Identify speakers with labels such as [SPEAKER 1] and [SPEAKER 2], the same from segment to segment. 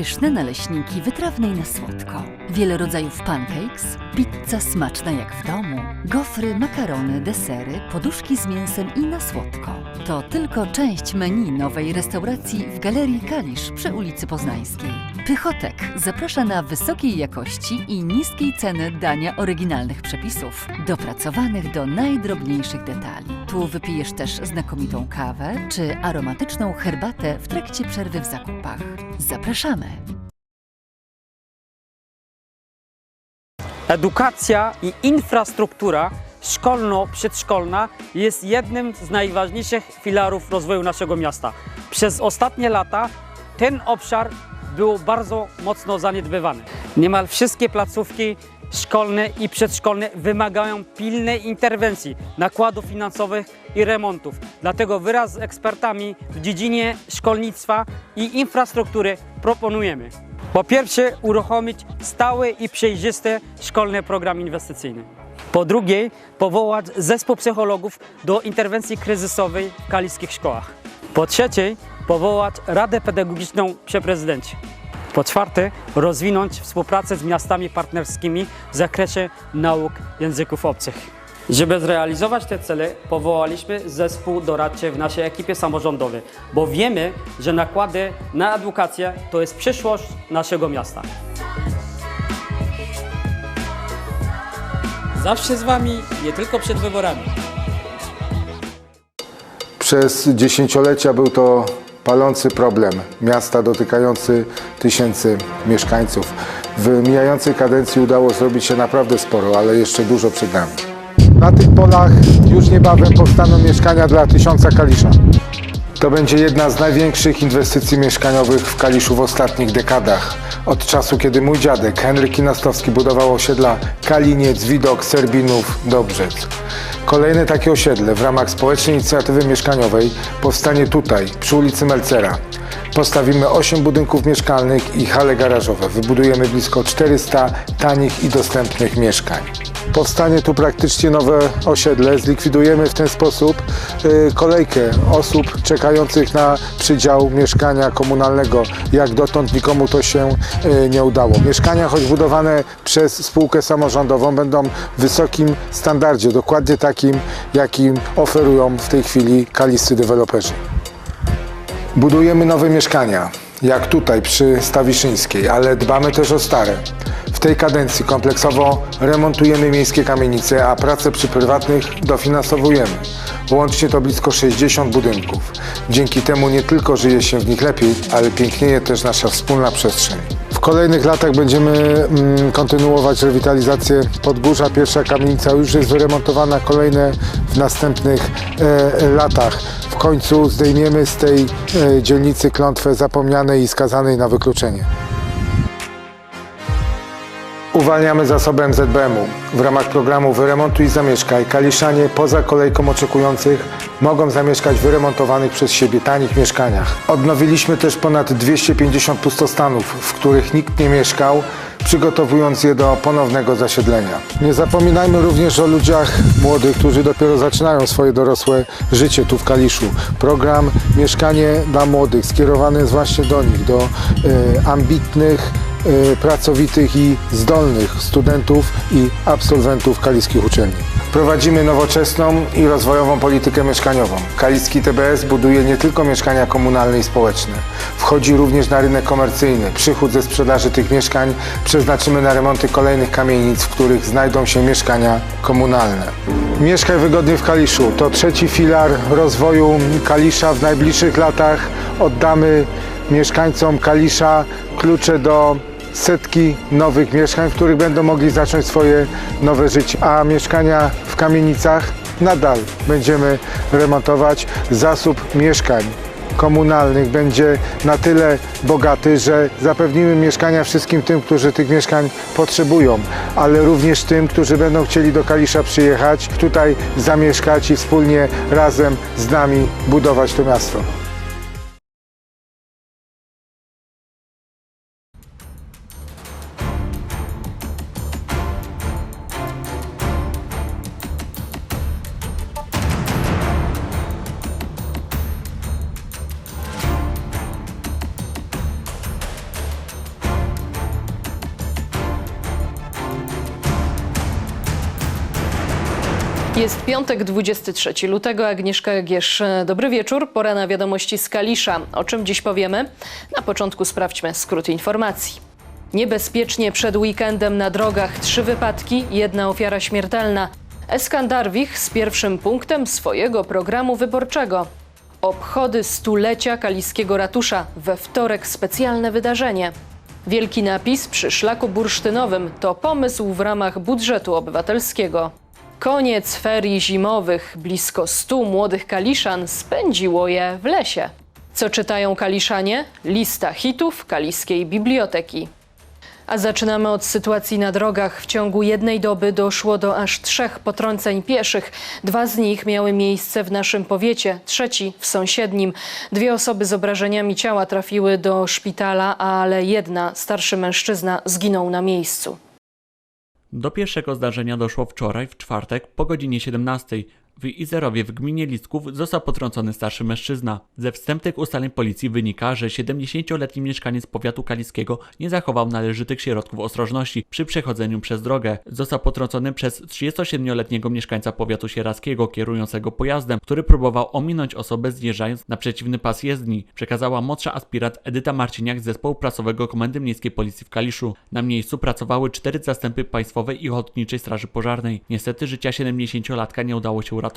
[SPEAKER 1] Pyszne naleśniki wytrawnej na słodko. Wiele rodzajów pancakes, pizza smaczna jak w domu, gofry, makarony, desery, poduszki z mięsem i na słodko. To tylko część menu nowej restauracji w Galerii Kalisz przy ulicy Poznańskiej. Pychotek zaprasza na wysokiej jakości i niskiej ceny dania oryginalnych przepisów, dopracowanych do najdrobniejszych detali. Tu wypijesz też znakomitą kawę czy aromatyczną herbatę w trakcie przerwy w zakupach. Zapraszamy!
[SPEAKER 2] Edukacja i infrastruktura szkolno-przedszkolna jest jednym z najważniejszych filarów rozwoju naszego miasta. Przez ostatnie lata ten obszar był bardzo mocno zaniedbywany. Niemal wszystkie placówki szkolne i przedszkolne wymagają pilnej interwencji, nakładów finansowych i remontów. Dlatego wraz z ekspertami w dziedzinie szkolnictwa i infrastruktury proponujemy po pierwsze, uruchomić stały i przejrzysty szkolny program inwestycyjny. Po drugie, powołać zespół psychologów do interwencji kryzysowej w kaliskich szkołach. Po trzecie, powołać Radę Pedagogiczną przy prezydencie. Po czwarte, rozwinąć współpracę z miastami partnerskimi w zakresie nauk języków obcych. Żeby zrealizować te cele, powołaliśmy zespół doradczy w naszej ekipie samorządowej, bo wiemy, że nakłady na edukację to jest przyszłość naszego miasta. Zawsze z Wami, nie tylko przed wyborami.
[SPEAKER 3] Przez dziesięciolecia był to palący problem miasta dotykający tysięcy mieszkańców. W mijającej kadencji udało zrobić się naprawdę sporo, ale jeszcze dużo przed nami. Na tych polach już niebawem powstaną mieszkania dla tysiąca Kalisza. To będzie jedna z największych inwestycji mieszkaniowych w Kaliszu w ostatnich dekadach. Od czasu, kiedy mój dziadek Henryk Kinastowski budował osiedla Kaliniec, Widok, Serbinów, Dobrzec. Kolejne takie osiedle w ramach społecznej inicjatywy mieszkaniowej powstanie tutaj, przy ulicy Melcera. Postawimy 8 budynków mieszkalnych i hale garażowe. Wybudujemy blisko 400 tanich i dostępnych mieszkań. Powstanie tu praktycznie nowe osiedle. Zlikwidujemy w ten sposób y, kolejkę osób czekających na przydział mieszkania komunalnego. Jak dotąd nikomu to się y, nie udało. Mieszkania, choć budowane przez spółkę samorządową, będą w wysokim standardzie, dokładnie takim, jakim oferują w tej chwili kaliscy deweloperzy. Budujemy nowe mieszkania, jak tutaj przy Stawiszyńskiej, ale dbamy też o stare. W tej kadencji kompleksowo remontujemy miejskie kamienice, a prace przy prywatnych dofinansowujemy. Łącznie to blisko 60 budynków. Dzięki temu nie tylko żyje się w nich lepiej, ale pięknieje też nasza wspólna przestrzeń. W kolejnych latach będziemy mm, kontynuować rewitalizację Podgórza. Pierwsza kamienica już jest wyremontowana, kolejne w następnych e, latach. Końcu zdejmiemy z tej e, dzielnicy klątwę zapomnianej i skazanej na wykluczenie. Uwalniamy zasoby MZBM-u. W ramach programu Wyremontuj i Zamieszkaj Kaliszanie poza kolejką oczekujących mogą zamieszkać w wyremontowanych przez siebie tanich mieszkaniach. Odnowiliśmy też ponad 250 pustostanów, w których nikt nie mieszkał, przygotowując je do ponownego zasiedlenia. Nie zapominajmy również o ludziach młodych, którzy dopiero zaczynają swoje dorosłe życie tu w Kaliszu. Program Mieszkanie dla Młodych skierowany jest właśnie do nich, do e, ambitnych, e, pracowitych i zdolnych studentów i absolwentów kaliskich uczelni. Prowadzimy nowoczesną i rozwojową politykę mieszkaniową. Kaliski TBS buduje nie tylko mieszkania komunalne i społeczne. Wchodzi również na rynek komercyjny. Przychód ze sprzedaży tych mieszkań przeznaczymy na remonty kolejnych kamienic, w których znajdą się mieszkania komunalne. Mieszkaj wygodnie w Kaliszu to trzeci filar rozwoju Kalisza. W najbliższych latach oddamy mieszkańcom Kalisza klucze do setki nowych mieszkań, w których będą mogli zacząć swoje nowe życie. A mieszkania w kamienicach nadal będziemy remontować. Zasób mieszkań komunalnych będzie na tyle bogaty, że zapewnimy mieszkania wszystkim tym, którzy tych mieszkań potrzebują, ale również tym, którzy będą chcieli do Kalisza przyjechać, tutaj zamieszkać i wspólnie razem z nami budować to miasto.
[SPEAKER 4] Jest piątek, 23 lutego. Agnieszka Giesz. Dobry wieczór. Pora na wiadomości z Kalisza. O czym dziś powiemy? Na początku sprawdźmy skrót informacji. Niebezpiecznie przed weekendem na drogach trzy wypadki, jedna ofiara śmiertelna. Eskandarwich z pierwszym punktem swojego programu wyborczego. Obchody stulecia kaliskiego ratusza. We wtorek specjalne wydarzenie. Wielki napis przy szlaku bursztynowym to pomysł w ramach budżetu obywatelskiego. Koniec ferii zimowych. Blisko 100 młodych kaliszan spędziło je w lesie. Co czytają kaliszanie? Lista hitów kaliskiej biblioteki. A zaczynamy od sytuacji na drogach. W ciągu jednej doby doszło do aż trzech potrąceń pieszych. Dwa z nich miały miejsce w naszym powiecie, trzeci w sąsiednim. Dwie osoby z obrażeniami ciała trafiły do szpitala, ale jedna, starszy mężczyzna, zginął na miejscu.
[SPEAKER 5] Do pierwszego zdarzenia doszło wczoraj, w czwartek, po godzinie 17. W Izerowie w gminie Listków został potrącony starszy mężczyzna. Ze wstępnych ustaleń policji wynika, że 70-letni mieszkaniec powiatu kaliskiego nie zachował należytych środków ostrożności przy przechodzeniu przez drogę. Został potrącony przez 37-letniego mieszkańca powiatu sierackiego kierującego pojazdem, który próbował ominąć osobę zjeżdżając na przeciwny pas jezdni. Przekazała młodsza aspirant Edyta Marciniak z zespołu prasowego Komendy Miejskiej Policji w Kaliszu. Na miejscu pracowały cztery zastępy Państwowej i Ochotniczej Straży Pożarnej. Niestety życia 70-latka nie udało się uratować.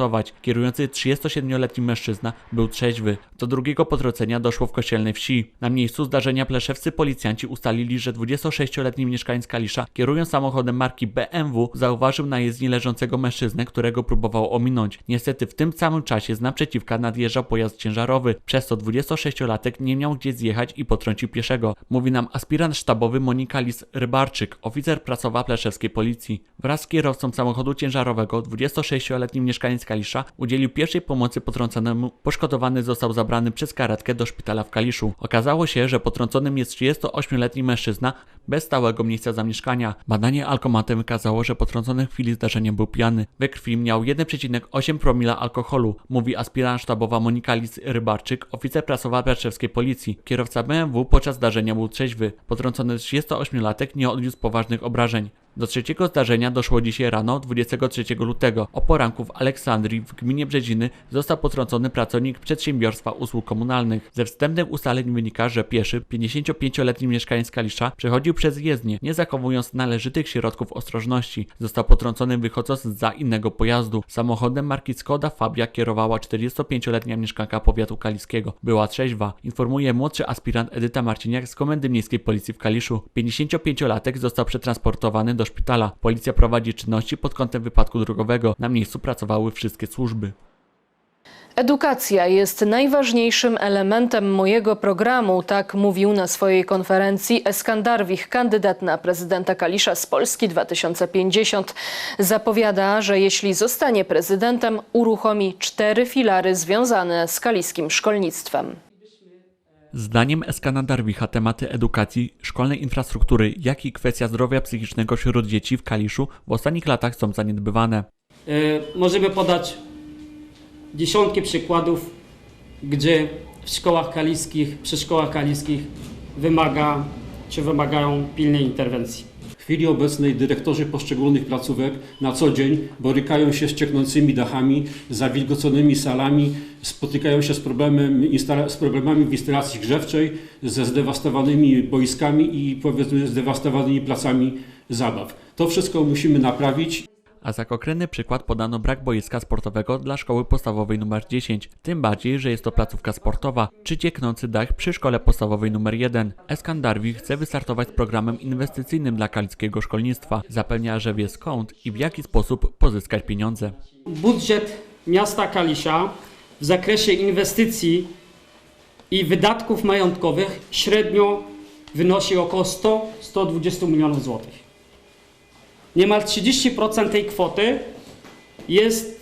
[SPEAKER 5] Kierujący 37-letni mężczyzna był trzeźwy. Do drugiego potrącenia doszło w kościelnej wsi. Na miejscu zdarzenia pleszewscy policjanci ustalili, że 26-letni mieszkaniec Kalisza, kierując samochodem marki BMW, zauważył na jezdni leżącego mężczyznę, którego próbował ominąć. Niestety w tym samym czasie z naprzeciwka nadjeżdżał pojazd ciężarowy, przez co 26-latek nie miał gdzie zjechać i potrącił pieszego. Mówi nam aspirant sztabowy Monika Lis-Rybarczyk, oficer pracowa pleszewskiej policji. Wraz z kierowcą samochodu ciężarowego 26-letni mieszkaniec Kalisza udzielił pierwszej pomocy potrąconemu. Poszkodowany został zabrany przez karetkę do szpitala w Kaliszu. Okazało się, że potrąconym jest 38-letni mężczyzna bez stałego miejsca zamieszkania. Badanie alkomatem wykazało, że potrącony w chwili zdarzenia był pijany. We krwi miał 1,8 promila alkoholu, mówi aspirant sztabowa Monika Lis-Rybarczyk, oficer prasowa Berczewskiej Policji. Kierowca BMW podczas zdarzenia był trzeźwy. Potrącony 38-latek nie odniósł poważnych obrażeń. Do trzeciego zdarzenia doszło dzisiaj rano, 23 lutego. O poranku w Aleksandrii w gminie Brzeziny został potrącony pracownik przedsiębiorstwa usług komunalnych. Ze wstępnych ustaleń wynika, że pieszy, 55-letni mieszkaniec Kalisza, przechodził przez jezdnię, nie zachowując należytych środków ostrożności. Został potrącony wychodząc za innego pojazdu. Samochodem marki Skoda Fabia kierowała 45-letnia mieszkanka powiatu kaliskiego. Była trzeźwa, informuje młodszy aspirant Edyta Marciniak z Komendy Miejskiej Policji w Kaliszu. 55-latek został przetransportowany do szpitala. Policja prowadzi czynności pod kątem wypadku drogowego. Na miejscu pracowały wszystkie służby.
[SPEAKER 4] Edukacja jest najważniejszym elementem mojego programu, tak mówił na swojej konferencji Eskandarwich, kandydat na prezydenta Kalisza z Polski 2050. Zapowiada, że jeśli zostanie prezydentem, uruchomi cztery filary związane z kaliskim szkolnictwem.
[SPEAKER 5] Zdaniem Eskana Darwicha tematy edukacji, szkolnej infrastruktury, jak i kwestia zdrowia psychicznego wśród dzieci w Kaliszu w ostatnich latach są zaniedbywane.
[SPEAKER 2] Y, Możemy podać dziesiątki przykładów, gdzie w szkołach kaliskich, przy szkołach kaliskich wymaga, czy wymagają pilnej interwencji.
[SPEAKER 6] W chwili obecnej dyrektorzy poszczególnych placówek na co dzień borykają się z cieknącymi dachami, zawilgoconymi salami, spotykają się z, problemem, z problemami w instalacji grzewczej, ze zdewastowanymi boiskami i powiedzmy zdewastowanymi placami zabaw. To wszystko musimy naprawić
[SPEAKER 5] A za konkretny przykład podano brak boiska sportowego dla szkoły podstawowej nr 10. Tym bardziej, że jest to placówka sportowa, czy cieknący dach przy szkole podstawowej nr 1. Eskan Darwich chce wystartować z programem inwestycyjnym dla kaliskiego szkolnictwa. Zapewnia, że wie skąd i w jaki sposób pozyskać pieniądze.
[SPEAKER 2] Budżet miasta Kalisza w zakresie inwestycji i wydatków majątkowych średnio wynosi około 100-120 milionów złotych. Niemal 30% tej kwoty jest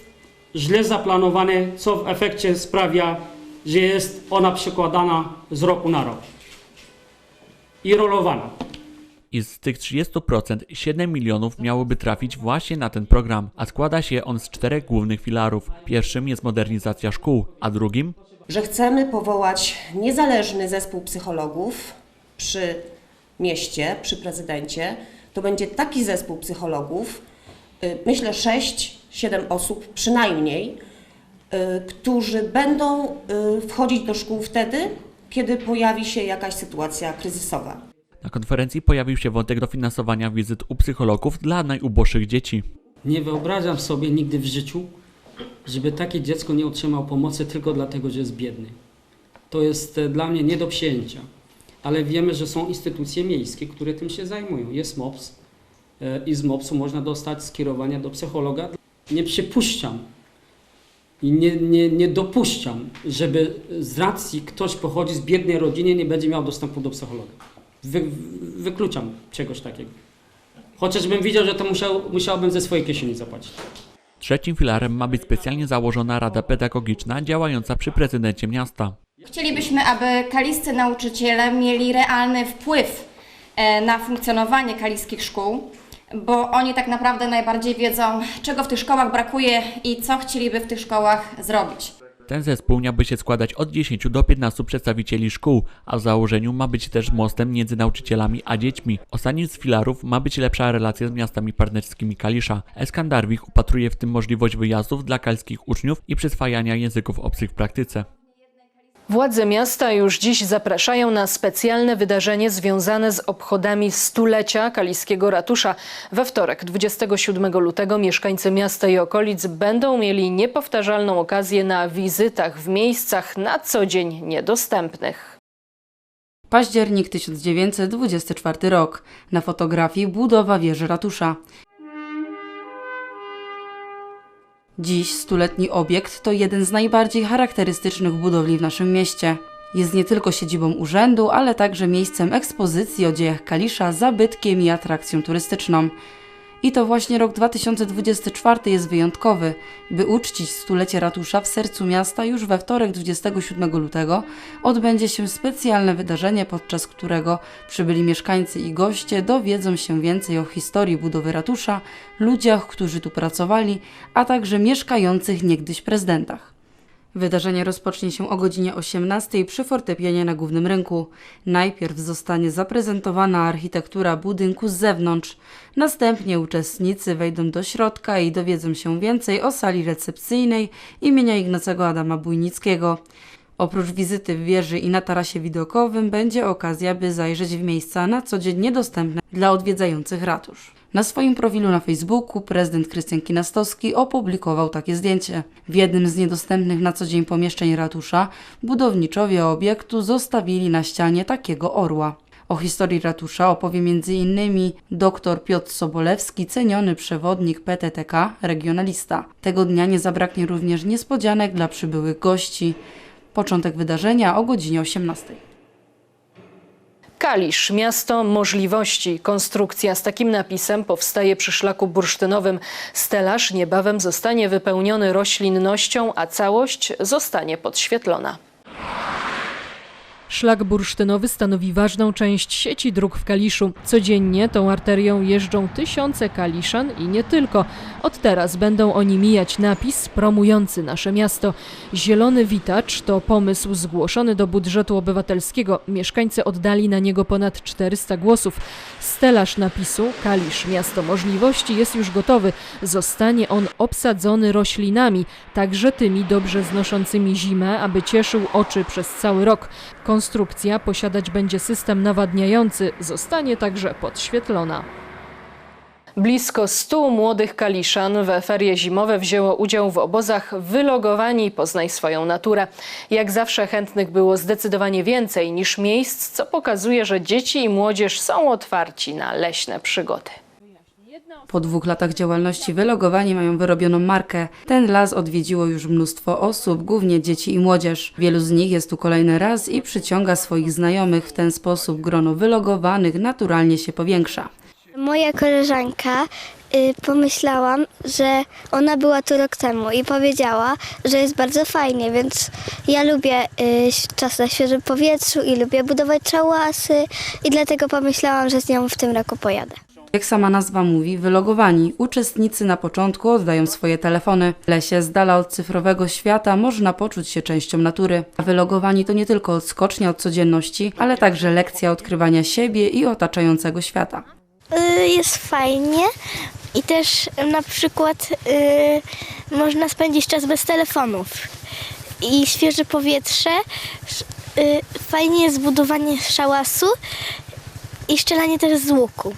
[SPEAKER 2] źle zaplanowane, co w efekcie sprawia, że jest ona przekładana z roku na rok i rolowana.
[SPEAKER 5] I z tych 30% 7 milionów miałoby trafić właśnie na ten program, a składa się on z czterech głównych filarów. Pierwszym jest modernizacja szkół, a drugim
[SPEAKER 7] że chcemy powołać niezależny zespół psychologów przy mieście, przy prezydencie. To będzie taki zespół psychologów, y, myślę sześć 7 osób przynajmniej, y, którzy będą y, wchodzić do szkół wtedy, kiedy pojawi się jakaś sytuacja kryzysowa.
[SPEAKER 5] Na konferencji pojawił się wątek dofinansowania wizyt u psychologów dla najuboższych dzieci.
[SPEAKER 2] Nie wyobrażam sobie nigdy w życiu, żeby takie dziecko nie otrzymało pomocy tylko dlatego, że jest biedny. To jest e, dla mnie nie do przyjęcia. Ale wiemy, że są instytucje miejskie, które tym się zajmują. Jest MOPS e, i z MOPS-u można dostać skierowania do psychologa. Nie przypuszczam i nie, nie, nie dopuszczam, żeby z racji ktoś pochodzi z biednej rodziny nie będzie miał dostępu do psychologa. Wy, wykluczam czegoś takiego. Chociażbym widział, że to musiał, musiałbym ze swojej kieszeni zapłacić.
[SPEAKER 5] Trzecim filarem ma być specjalnie założona rada pedagogiczna działająca przy prezydencie miasta.
[SPEAKER 8] Chcielibyśmy, aby kaliscy nauczyciele mieli realny wpływ e, na funkcjonowanie kaliskich szkół, bo oni tak naprawdę najbardziej wiedzą, czego w tych szkołach brakuje i co chcieliby w tych szkołach zrobić.
[SPEAKER 5] Ten zespół miałby się składać od 10 do 15 przedstawicieli szkół, a w założeniu ma być też mostem między nauczycielami a dziećmi. Ostatnim z filarów ma być lepsza relacja z miastami partnerskimi Kalisza. Eskandarwich upatruje w tym możliwość wyjazdów dla kalskich uczniów i przyswajania języków obcych w praktyce.
[SPEAKER 4] Władze miasta już dziś zapraszają na specjalne wydarzenie związane z obchodami stulecia Kaliskiego Ratusza. We wtorek, 27 lutego, mieszkańcy miasta i okolic będą mieli niepowtarzalną okazję na wizytach w miejscach na co dzień niedostępnych.
[SPEAKER 9] Październik 1924 rok. Na fotografii budowa wieży ratusza. Dziś stuletni obiekt to jeden z najbardziej charakterystycznych budowli w naszym mieście. Jest nie tylko siedzibą urzędu, ale także miejscem ekspozycji o dziejach Kalisza, zabytkiem i atrakcją turystyczną. I to właśnie rok 2024 jest wyjątkowy. By uczcić stulecie ratusza w sercu miasta, już we wtorek 27 lutego odbędzie się specjalne wydarzenie, podczas którego przybyli mieszkańcy i goście dowiedzą się więcej o historii budowy ratusza, ludziach, którzy tu pracowali, a także mieszkających niegdyś prezydentach. Wydarzenie rozpocznie się o godzinie 18 przy fortepianie na głównym rynku. Najpierw zostanie zaprezentowana architektura budynku z zewnątrz. Następnie uczestnicy wejdą do środka i dowiedzą się więcej o sali recepcyjnej imienia Ignacego Adama Bujnickiego. Oprócz wizyty w wieży i na tarasie widokowym będzie okazja, by zajrzeć w miejsca na co dzień niedostępne dla odwiedzających ratusz. Na swoim profilu na Facebooku prezydent Krystian Kinastowski opublikował takie zdjęcie. W jednym z niedostępnych na co dzień pomieszczeń ratusza budowniczowie obiektu zostawili na ścianie takiego orła. O historii ratusza opowie m.in. dr Piotr Sobolewski, ceniony przewodnik PTTK, regionalista. Tego dnia nie zabraknie również niespodzianek dla przybyłych gości. Początek wydarzenia o godzinie 18.
[SPEAKER 4] Kalisz, miasto możliwości. Konstrukcja z takim napisem powstaje przy szlaku bursztynowym. Stelaż niebawem zostanie wypełniony roślinnością, a całość zostanie podświetlona. Szlak bursztynowy stanowi ważną część sieci dróg w Kaliszu. Codziennie tą arterią jeżdżą tysiące kaliszan i nie tylko. Od teraz będą oni mijać napis promujący nasze miasto. Zielony Witacz to pomysł zgłoszony do budżetu obywatelskiego. Mieszkańcy oddali na niego ponad 400 głosów. Stelaż napisu Kalisz Miasto Możliwości jest już gotowy. Zostanie on obsadzony roślinami, także tymi dobrze znoszącymi zimę, aby cieszył oczy przez cały rok. Konstrukcja posiadać będzie system nawadniający, zostanie także podświetlona. Blisko 100 młodych kaliszan we ferie zimowe wzięło udział w obozach Wylogowani Poznaj swoją naturę. Jak zawsze chętnych było zdecydowanie więcej niż miejsc, co pokazuje, że dzieci i młodzież są otwarci na leśne przygody.
[SPEAKER 9] Po dwóch latach działalności wylogowani mają wyrobioną markę. Ten las odwiedziło już mnóstwo osób, głównie dzieci i młodzież. Wielu z nich jest tu kolejny raz i przyciąga swoich znajomych. W ten sposób grono wylogowanych naturalnie się powiększa.
[SPEAKER 10] Moja koleżanka y, pomyślałam, że ona była tu rok temu i powiedziała, że jest bardzo fajnie, więc ja lubię y, czas na świeżym powietrzu i lubię budować szałasy i dlatego pomyślałam, że z nią w tym roku pojadę.
[SPEAKER 9] Jak sama nazwa mówi, wylogowani. Uczestnicy na początku oddają swoje telefony. W lesie, z dala od cyfrowego świata, można poczuć się częścią natury. A wylogowani to nie tylko odskocznia od codzienności, ale także lekcja odkrywania siebie i otaczającego świata.
[SPEAKER 10] y, jest fajnie i też na przykład y, można spędzić czas bez telefonów i świeże powietrze. Y, Fajnie jest budowanie szałasu i strzelanie też z łuku.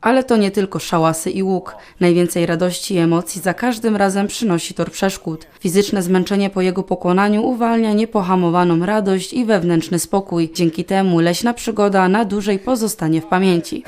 [SPEAKER 9] Ale to nie tylko szałasy i łuk. Najwięcej radości i emocji za każdym razem przynosi tor przeszkód. Fizyczne zmęczenie po jego pokonaniu uwalnia niepohamowaną radość i wewnętrzny spokój. Dzięki temu leśna przygoda na dłużej pozostanie w pamięci.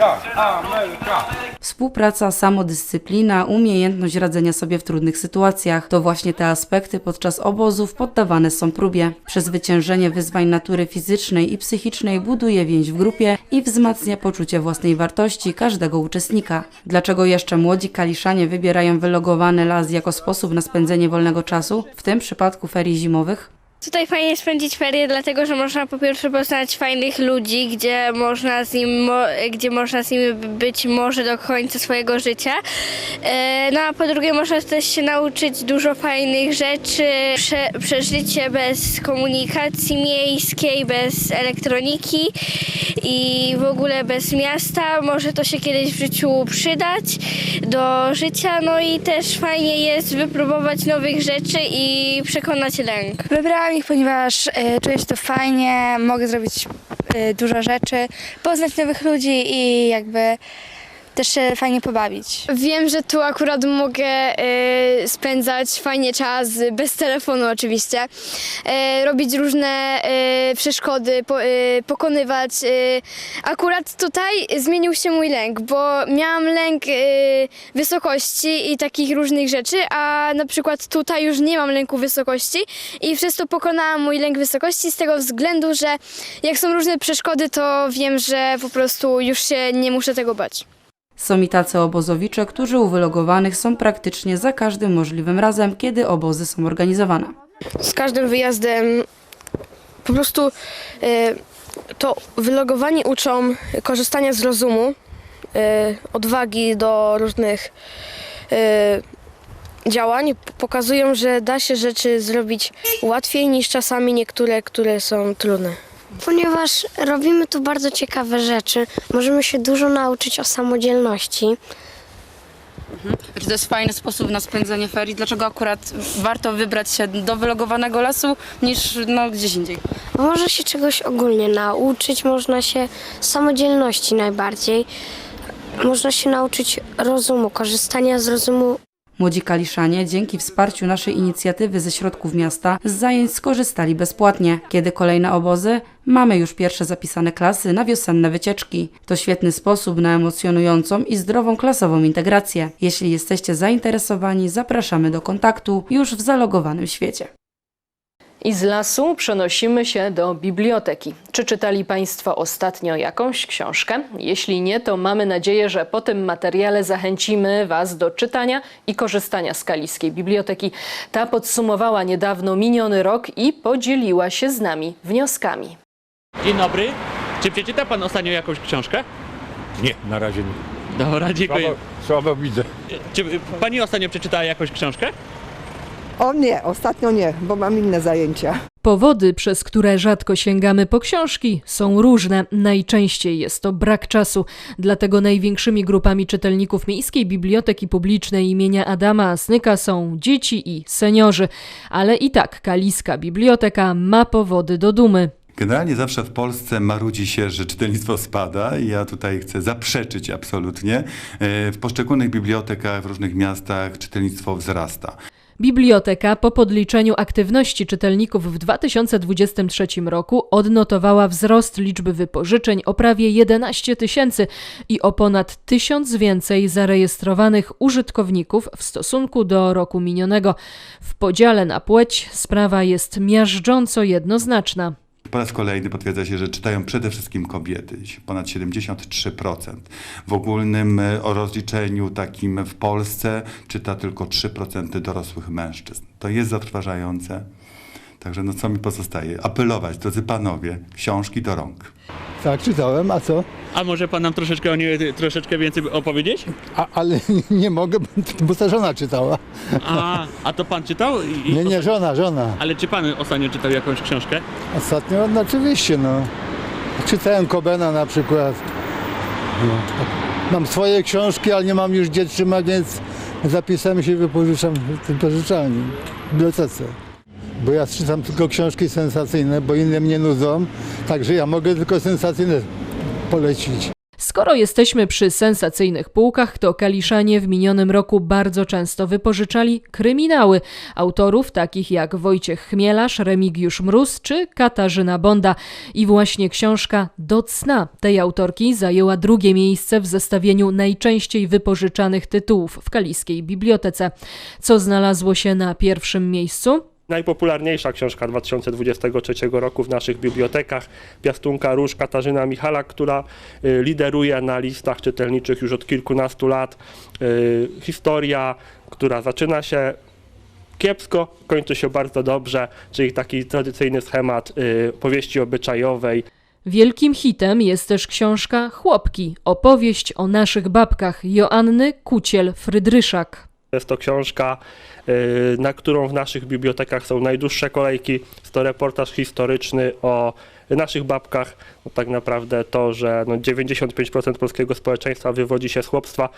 [SPEAKER 9] Współpraca, samodyscyplina, umiejętność radzenia sobie w trudnych sytuacjach to właśnie te aspekty podczas obozów poddawane są próbie. Przezwyciężenie wyzwań natury fizycznej i psychicznej buduje więź w grupie i wzmacnia poczucie własnej wartości każdego uczestnika. Dlaczego jeszcze młodzi kaliszanie wybierają wylogowany las jako sposób na spędzenie wolnego czasu, w tym przypadku ferii zimowych?
[SPEAKER 10] Tutaj fajnie spędzić ferie, dlatego że można po pierwsze poznać fajnych ludzi, gdzie można z, nim, gdzie można z nimi być może do końca swojego życia. E, No a po drugie można też się nauczyć dużo fajnych rzeczy, Prze- przeżycie bez komunikacji miejskiej, bez elektroniki i w ogóle bez miasta. Może to się kiedyś w życiu przydać do życia, no i też fajnie jest wypróbować nowych rzeczy i przekonać lęk.
[SPEAKER 11] Wybrałam ponieważ e, czuję się to fajnie, mogę zrobić e, dużo rzeczy, poznać nowych ludzi i jakby też się fajnie pobawić.
[SPEAKER 10] Wiem, że tu akurat mogę y, spędzać fajnie czas, bez telefonu oczywiście, y, robić różne y, przeszkody, po, y, pokonywać. Y. Akurat tutaj zmienił się mój lęk, bo miałam lęk y, wysokości i takich różnych rzeczy, a na przykład tutaj już nie mam lęku wysokości i przez to pokonałam mój lęk wysokości z tego względu, że jak są różne przeszkody, to wiem, że po prostu już się nie muszę tego bać.
[SPEAKER 9] Są i tacy obozowicze, którzy u wylogowanych są praktycznie za każdym możliwym razem, kiedy obozy są organizowane.
[SPEAKER 11] Z każdym wyjazdem po prostu e, to wylogowani uczą korzystania z rozumu, e, odwagi do różnych e, działań. Pokazują, że da się rzeczy zrobić łatwiej niż czasami niektóre, które są trudne.
[SPEAKER 10] Ponieważ robimy tu bardzo ciekawe rzeczy, możemy się dużo nauczyć o samodzielności.
[SPEAKER 9] Czy to jest fajny sposób na spędzenie ferii? Dlaczego akurat warto wybrać się do wylogowanego lasu niż no, gdzieś indziej?
[SPEAKER 10] Bo można się czegoś ogólnie nauczyć, można się samodzielności najbardziej. Można się nauczyć rozumu, korzystania z rozumu
[SPEAKER 9] Młodzi kaliszanie dzięki wsparciu naszej inicjatywy ze środków miasta z zajęć skorzystali bezpłatnie. Kiedy kolejne obozy? Mamy już pierwsze zapisane klasy na wiosenne wycieczki. To świetny sposób na emocjonującą i zdrową klasową integrację. Jeśli jesteście zainteresowani, zapraszamy do kontaktu już w zalogowanym świecie.
[SPEAKER 4] I z lasu przenosimy się do biblioteki. Czy czytali Państwo ostatnio jakąś książkę? Jeśli nie, to mamy nadzieję, że po tym materiale zachęcimy Was do czytania i korzystania z Kaliskiej Biblioteki. Ta podsumowała niedawno miniony rok i podzieliła się z nami wnioskami.
[SPEAKER 5] Dzień dobry. Czy przeczyta pan ostatnio jakąś książkę?
[SPEAKER 12] Nie, na razie nie.
[SPEAKER 5] Dobra, dziękuję.
[SPEAKER 12] Słabo, słabo widzę.
[SPEAKER 5] Czy pani ostatnio przeczytała jakąś książkę?
[SPEAKER 13] O nie, ostatnio nie, bo mam inne zajęcia.
[SPEAKER 4] Powody, przez które rzadko sięgamy po książki, są różne. Najczęściej jest to brak czasu. Dlatego największymi grupami czytelników Miejskiej Biblioteki Publicznej imienia Adama Asnyka są dzieci i seniorzy. Ale i tak Kaliska Biblioteka ma powody do dumy.
[SPEAKER 14] Generalnie zawsze w Polsce marudzi się, że czytelnictwo spada i ja tutaj chcę zaprzeczyć absolutnie. E, W poszczególnych bibliotekach w różnych miastach czytelnictwo wzrasta.
[SPEAKER 4] Biblioteka po podliczeniu aktywności czytelników w 2023 roku odnotowała wzrost liczby wypożyczeń o prawie 11 tysięcy i o ponad tysiąc więcej zarejestrowanych użytkowników w stosunku do roku minionego. W podziale na płeć sprawa jest miażdżąco jednoznaczna.
[SPEAKER 14] Po raz kolejny potwierdza się, że czytają przede wszystkim kobiety, ponad 73%. W ogólnym e, rozliczeniu takim w Polsce czyta tylko 3% dorosłych mężczyzn. To jest zatrważające. Także no co mi pozostaje? Apelować, drodzy panowie, książki do rąk.
[SPEAKER 12] Tak, czytałem, a co?
[SPEAKER 5] A może pan nam troszeczkę o niej troszeczkę więcej opowiedzieć?
[SPEAKER 12] A, ale nie mogę, bo ta żona czytała.
[SPEAKER 5] A, a to pan czytał? I, i-
[SPEAKER 12] Nie, nie, żona, żona.
[SPEAKER 5] Ale czy pan ostatnio czytał jakąś książkę?
[SPEAKER 12] Ostatnio, no oczywiście, no. Czytałem Kobena na przykład. No. Mam swoje książki, ale nie mam już gdzie trzymać, więc zapisami się wypożyczam w tym pożyczalni, w bibliotece. Bo ja czytam tylko książki sensacyjne, bo inne mnie nudzą, także ja mogę tylko sensacyjne polecić.
[SPEAKER 15] Skoro jesteśmy przy sensacyjnych półkach, to Kaliszanie w minionym roku bardzo często wypożyczali kryminały autorów takich jak Wojciech Chmielarz, Remigiusz Mróz czy Katarzyna Bonda. I właśnie książka Do cna tej autorki zajęła drugie miejsce w zestawieniu najczęściej wypożyczanych tytułów w kaliskiej bibliotece. Co znalazło się na pierwszym miejscu?
[SPEAKER 16] Najpopularniejsza książka 2023 roku w naszych bibliotekach, Piastunka Róż Katarzyna Michalak, która y, lideruje na listach czytelniczych już od kilkunastu lat. Y, Historia, która zaczyna się kiepsko, kończy się bardzo dobrze, czyli taki tradycyjny schemat y, powieści obyczajowej.
[SPEAKER 15] Wielkim hitem jest też książka Chłopki, opowieść o naszych babkach Joanny Kuciel-Frydryszak.
[SPEAKER 16] Jest to książka, y, na którą w naszych bibliotekach są najdłuższe kolejki. Jest to reportaż historyczny o naszych babkach. No, tak naprawdę to, że no 95% polskiego społeczeństwa wywodzi się z chłopstwa.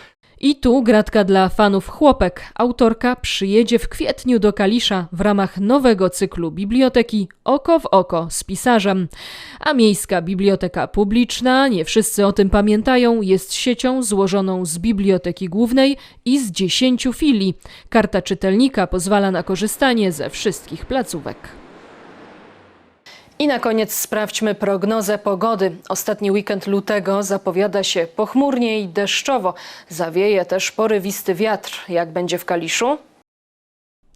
[SPEAKER 15] I tu gratka dla fanów chłopek. Autorka przyjedzie w kwietniu do Kalisza w ramach nowego cyklu biblioteki Oko w oko z pisarzem. A Miejska Biblioteka Publiczna, nie wszyscy o tym pamiętają, jest siecią złożoną z biblioteki głównej i z 10 filii. Karta czytelnika pozwala na korzystanie ze wszystkich placówek. I na koniec sprawdźmy prognozę pogody. Ostatni weekend lutego zapowiada się pochmurnie i deszczowo. Zawieje też porywisty wiatr. Jak będzie w Kaliszu?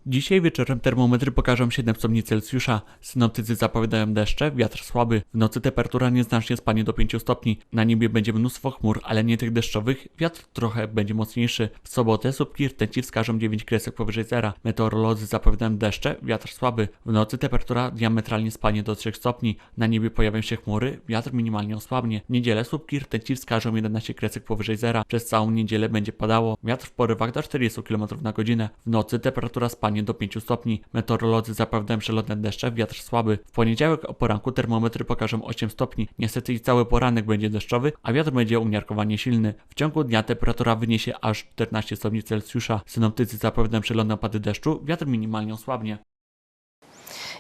[SPEAKER 5] Dzisiaj wieczorem termometry pokażą 7 stopni Celsjusza. Synoptycy zapowiadają deszcze, wiatr słaby. W nocy temperatura nieznacznie spadnie do 5 stopni. Na niebie będzie mnóstwo chmur, ale nie tych deszczowych. Wiatr trochę będzie mocniejszy. W sobotę słupki rtęci wskażą 9 kresek powyżej zera. Meteorolodzy zapowiadają deszcze, wiatr słaby. W nocy temperatura diametralnie spadnie do 3 stopni. Na niebie pojawią się chmury, wiatr minimalnie osłabnie. W niedzielę słupki rtęci wskażą 11 kresek powyżej zera. Przez całą niedzielę będzie padało. Wiatr w porywach do 40 km na godzinę. W nocy temperatura spadnie do 5 stopni. Meteorolodzy zapowiadają przelotne deszcze, wiatr słaby. W poniedziałek o poranku termometry pokażą 8 stopni. Niestety i cały poranek będzie deszczowy, a wiatr będzie umiarkowanie silny. W ciągu dnia temperatura wyniesie aż 14 stopni Celsjusza. Synoptycy zapowiadają przelotne opady deszczu, wiatr minimalnie osłabnie.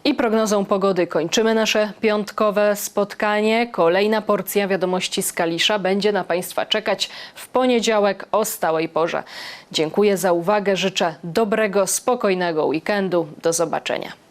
[SPEAKER 15] I prognozą pogody kończymy nasze piątkowe spotkanie. Kolejna porcja wiadomości z Kalisza będzie na Państwa czekać w poniedziałek o stałej porze. Dziękuję za uwagę, życzę dobrego, spokojnego weekendu. Do zobaczenia.